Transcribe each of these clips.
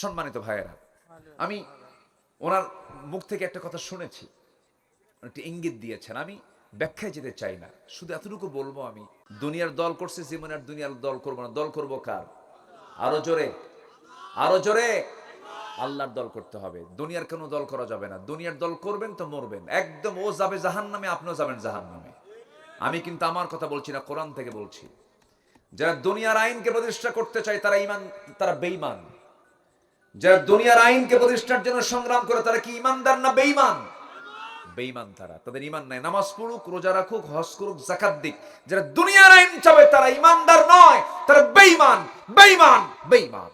সম্মানিত ভাইয়েরা আমি ওনার মুখ থেকে একটা কথা শুনেছি। একটি ইঙ্গিত দিয়েছেন আমি ব্যাখ্যায় যেতে চাই না। শুধু এতটুকু বলব আমি দুনিয়ার দল করছে জীবনে আর দুনিয়ার দল করব না। দল করব কার? আরও জোরে আরও জোরে। আল্লাহর দল করতে হবে। দুনিয়ার কোনো দল করা যাবে না। দুনিয়ার দল করবেন তো মরবেন। একদম ও যাবে জাহান নামে আপনিও যাবেন জাহান নামে আমি কিন্তু আমার কথা বলছি না কোরআন থেকে বলছি। যারা দুনিয়ার আইনকে প্রতিষ্ঠা করতে চায় তারা ইমান তারা বেঈমান। যারা দুনিয়ার আইনকে প্রতিষ্ঠার জন্য সংগ্রাম করে, তারা কি ইমানদার না বেঈমান? বেঈমান তারা। তাদের ইমান নাই। নামাজ পড়ুক, রোজা রাখুক, হজ করুক জাকাত দিক। যারা দুনিয়ার আইন চাবে, তারা ইমানদার নয়, তারা বেঈমান। বেঈমান বেঈমান।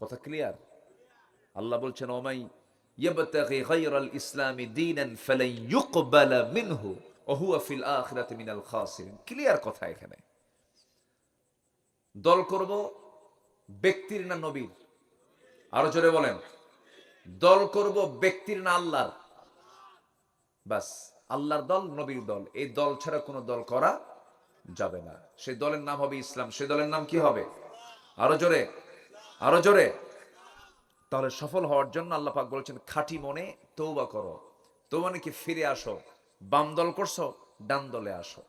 কথা ক্লিয়ার আল্লাহ বলছেন, ওমাই ইয়াবতাগি গায়রাল ইসলামি দীনান ফালান ইউকবালা মিনহু ওয়া হুয়া ফিল আখিরাতি মিনাল খাসিরিন। ক্লিয়ার কথা এখানে। দল করব ব্যক্তির না নবীর। আরও জোরে বলেন। দল করব ব্যক্তির না আল্লাহর। বাস, আল্লাহর দল, নবীর দল। এই দল ছাড়া কোনো দল করা যাবে না। সে দলের নাম হবে ইসলাম। সেই দলের নাম কি হবে? আরও জোরে আরও জোরে। তাহলে সফল হওয়ার জন্য আল্লাহ বলছেন, খাঁটি মনে তৌবা করো। তো মানে কি, ফিরে আসো। বাম দল করছ, ডান দলে আসো।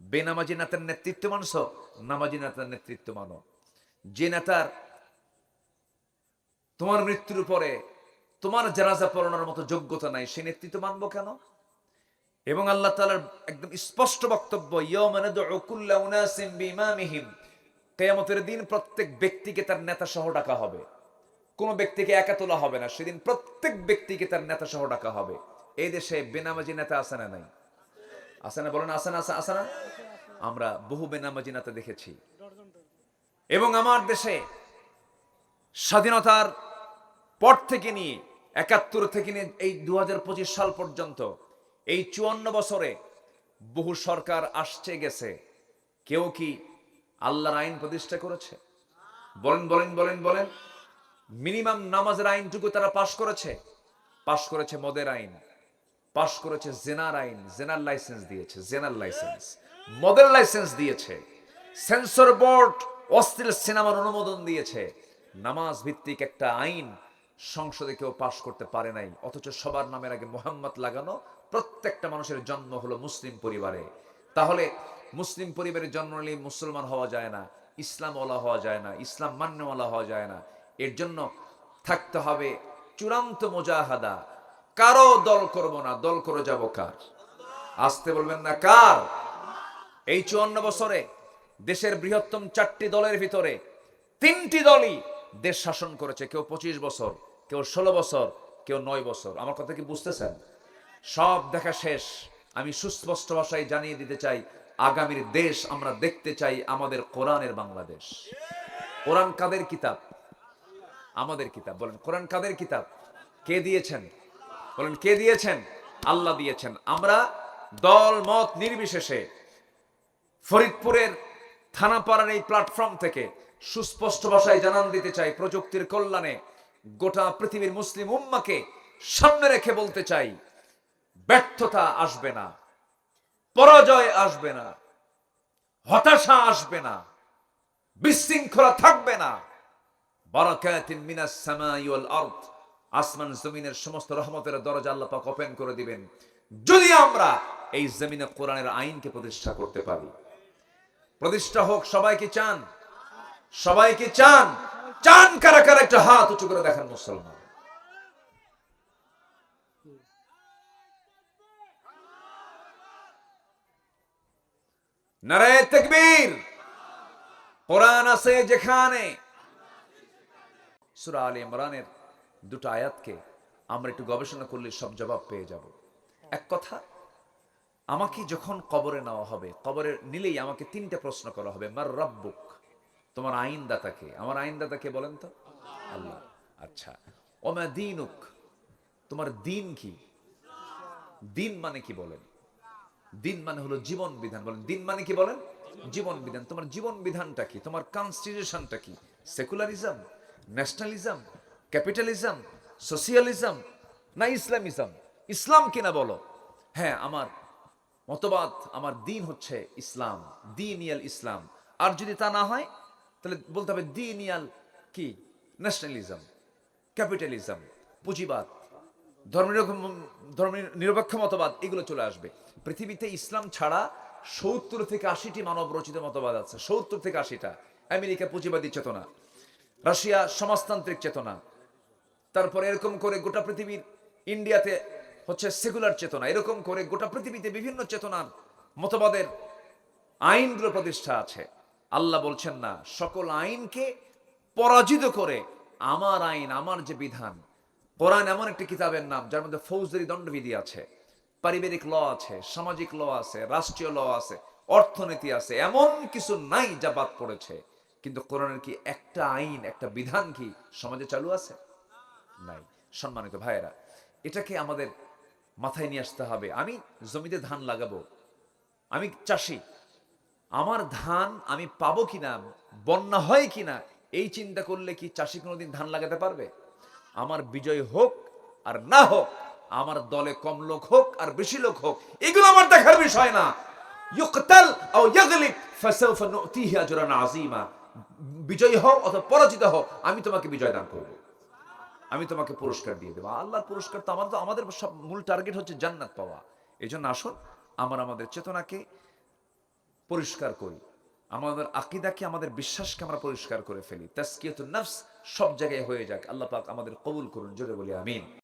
বেনামাজি নেতার নেতৃত্ব মানছো নামাজি নেতার নেতৃত্ব মানো যে নেতার তোমার মৃত্যুর পরে তোমার জানাজা পড়ানোর মতো যোগ্যতা নাই, সে নেতৃত্ব মানবো কেন? এবং আল্লাহ তাআলার একদম স্পষ্ট বক্তব্য কিয়ামতের দিন প্রত্যেক ব্যক্তিকে তার নেতা সহ ডাকা হবে। কোন ব্যক্তিকে একা তোলা হবে না, সেদিন প্রত্যেক ব্যক্তিকে তার নেতা সহ ডাকা হবে। এই দেশে বেনামাজি নেতা আছে না নাই? আছে না বলেন আছে না আছে না আমরা বহু বেনামাজি নেতা দেখেছি। এবং আমার দেশে স্বাধীনতার পর থেকে নিয়ে একাত্তর থেকে নিয়ে এই দু সাল পর্যন্ত এই চুয়ান্ন বছরে বহু সরকার আসছে গেছে। কেউ কি আল্লাহর আইন প্রতিষ্ঠা করেছে? বলেন বলেন বলেন বলেন। মিনিমাম নামাজের আইনটুকু তারা পাশ করেছে? পাশ করেছে মদের আইন। পাশ করেছে জেনার আইন, জেনার লাইসেন্স দিয়েছে, জেনার লাইসেন্স। মদের লাইসেন্স দিয়েছে। সেন্সর বোর্ড অশ্লীল সিনেমার অনুমোদন দিয়েছে। নামাজ ভিত্তিক একটা আইন সংসদে কেউ পাশ করতে পারে নাই। অথচ সবার নামের আগে মোহাম্মদ লাগানো প্রত্যেকটা মানুষের জন্ম হলো মুসলিম পরিবারে। তাহলে মুসলিম পরিবারে জন্ম নিলে মুসলমান হওয়া যায় না ইসলাম ওলা হওয়া যায় না, ইসলাম মান্যওয়ালা হওয়া যায় না। এর জন্য থাকতে হবে চূড়ান্ত মোজাহাদা। কারও দল করব না, দল করে যাব কার? আসতে বলবেন না কার? এই চুয়ান্ন বছরে দেশের বৃহত্তম চারটি দলের ভিতরে তিনটি দলই দেশ শাসন করেছে। কেউ পঁচিশ বছর, কেউ ষোলো বছর, কেউ নয় বছর। আমার কথা কি বুঝতেছেন? সব দেখা শেষ। আমি সুস্পষ্ট ভাষায় জানিয়ে দিতে চাই, আগামীর দেশ আমরা দেখতে চাই আমাদের কোরআনের বাংলাদেশ। কোরআন কাদের কিতাব? আমাদের কিতাব। বলেন, কোরআন কাদের কিতাব? কে দিয়েছেন? বলেন, কে দিয়েছেন? আল্লাহ দিয়েছেন। আমরা দল, মত নির্বিশেষে ফরিদপুরের থানাপাড়ার এই প্ল্যাটফর্ম থেকে সুস্পষ্ট ভাষায় জানান দিতে চাই, প্রযুক্তির কল্যাণে গোটা পৃথিবীর মুসলিম উম্মাকে সামনে রেখে বলতে চাই, ব্যর্থতা আসবে না, পরাজয় আসবে না, হতাশা আসবে না, বিশৃঙ্খলা থাকবে না। বারাকাতিন মিনাস সামাই ওয়াল আরদ। আসমান জমিনের সমস্ত রহমতের দরজা আল্লাহ পাক ওপেন করে দিবেন। যদি আমরা এই জমিনে কোরআনের আইনকে প্রতিষ্ঠা করতে পারি। প্রতিষ্ঠা হোক, সবাই কি চান? সবাই কি চান? চান কারা কারা? একটা হাত উঁচু করে দেখেন মুসলমান। নারায়ে তাকবীর। কোরআন আছে যেখানে। সূরা আলে ইমরানের দুটো আয়াতকে আমরা একটু গবেষণা করলে সব জবাব পেয়ে যাব। এক কথা, আমাকে যখন কবরে নেওয়া হবে কবরে নিলেই আমাকে তিনটা প্রশ্ন করা হবে, মার রব্বুক, তোমার আইনদাতাকে, আমার আইনদাতাকে বলেন তো? আল্লাহ আচ্ছা ওমা দিনুক, তোমার দিন কি? দিন মানে কি বলেন? দিন মানে হলো জীবন বিধান, বলেন, দিন মানে কি বলেন? জীবন বিধান, তোমার জীবন বিধানটা কি? তোমার কনস্টিটিউশনটা কি? সেকুলারিজম ন্যাশনালিজম ক্যাপিটালিজম সোশিয়ালিজম না ইসলামিজম? ইসলাম কিনা বলো? হ্যাঁ আমার মতবাদ, আমার দিন হচ্ছে ইসলাম দিন ইয়াল ইসলাম। আর যদি তা না হয়, তাহলে বলতে হবে দিনিয়াল কি? ন্যাশনালিজম ক্যাপিটালিজম পুঁজিবাদ ধর্মের নিরপেক্ষ মতবাদ, এগুলো চলে আসবে। পৃথিবীতে ইসলাম ছাড়া সত্তর থেকে আশিটি মানব রচিত মতবাদ আছে। সত্তর থেকে আশিটা। আমেরিকা পুঁজিবাদী চেতনা, রাশিয়া সমাজতান্ত্রিক চেতনা তারপরে এরকম করে গোটা পৃথিবীর ইন্ডিয়াতে হচ্ছে সেকুলার চেতনা, এরকম করে গোটা পৃথিবীতে বিভিন্ন চেতনার মতবাদের আইনগুলো প্রতিষ্ঠা আছে। আল্লাহ বলছেন না, সকল আইনকে পরাজিত করে আমার আইন, আমার যে বিধান, কোরআন এমন একটি কিতাবের নাম যার মধ্যে ফৌজদারি দণ্ডবিধি আছে, পারিবারিক ল আছে, সামাজিক ল আছে, রাষ্ট্রীয় ল আছে, অর্থনীতি আছে, এমন কিছু নাই যা বাদ পড়েছে। কিন্তু কোরআনের কি একটা আইন, একটা বিধান কি সমাজে চালু আছে? নাই, সম্মানিত ভাইয়েরা, এটাকে আমাদের মাথায় নিয়ে আসতে হবে। আমি জমিতে ধান লাগাবো, আমি চাষি, আমার ধান আমি পাবো কিনা, বন্যা হয় কিনা, এই চিন্তা করলে কি চাষি কোনোদিন ধান লাগাতে পারবে? আমার বিজয় হোক আর না হোক, আমার দলে কম লোক হোক আর বেশি লোক হোক, এগুলো আমার দেখার বিষয় না। ইউকতাল আও ইয়াগলিব ফাসাউফা নুতিহি আজরান আযীমা। বিজয় হও অথবা পরাজিত হও, আমি তোমাকে বিজয় দান করব। আমি তোমাকে পুরস্কার দিয়ে দেবো। আল্লাহর পুরস্কার তো আমার তো, আমাদের সব মূল টার্গেট হচ্ছে জান্নাত পাওয়া। এই জন্য আসুন, আমার আমাদের চেতনাকে পরিষ্কার করি। আমাদের আকিদাকে, আমাদের বিশ্বাসকে আমরা পরিষ্কার করে ফেলি। তাস্কিয়ত নফস সব জায়গায় হয়ে যাক। আল্লাহ পাক আমাদের কবুল করুন, জোরে বলি আমিন।